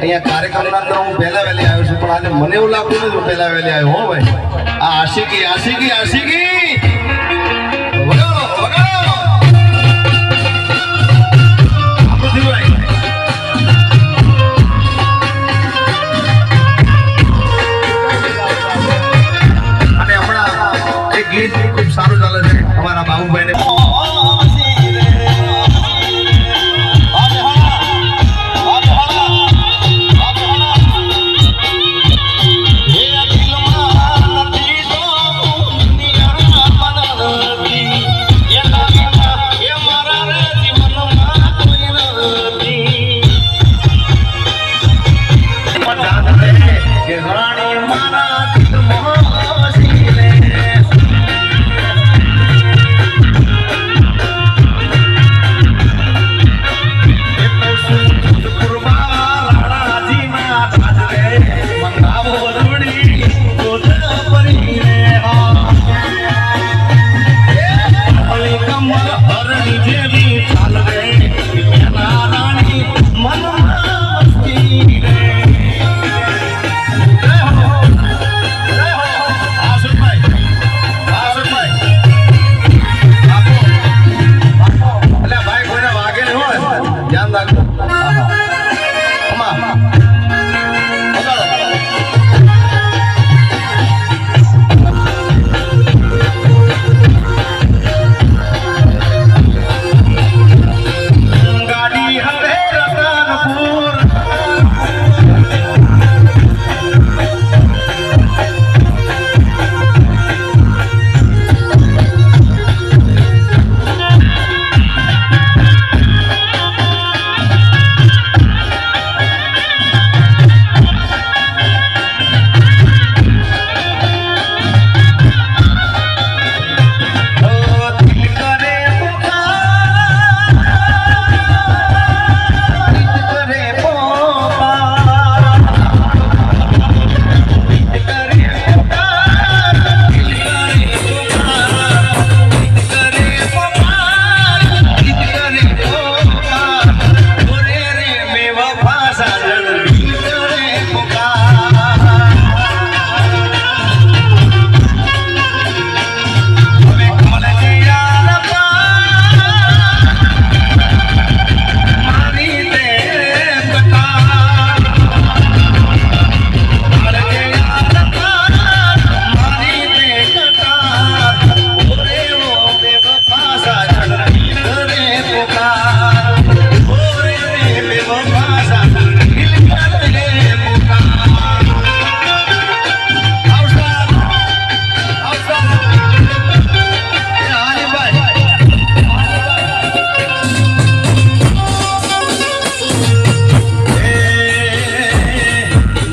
અહીંયા કાર્યક્રમના અંદર હું પહેલા વહેલી આવ્યો છું, પણ આજે મને એવું લાગતું નથી પહેલા વહેલી આવ્યો, હો ભાઈ. આ આશિકી આશિકી આશિકી!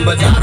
बजा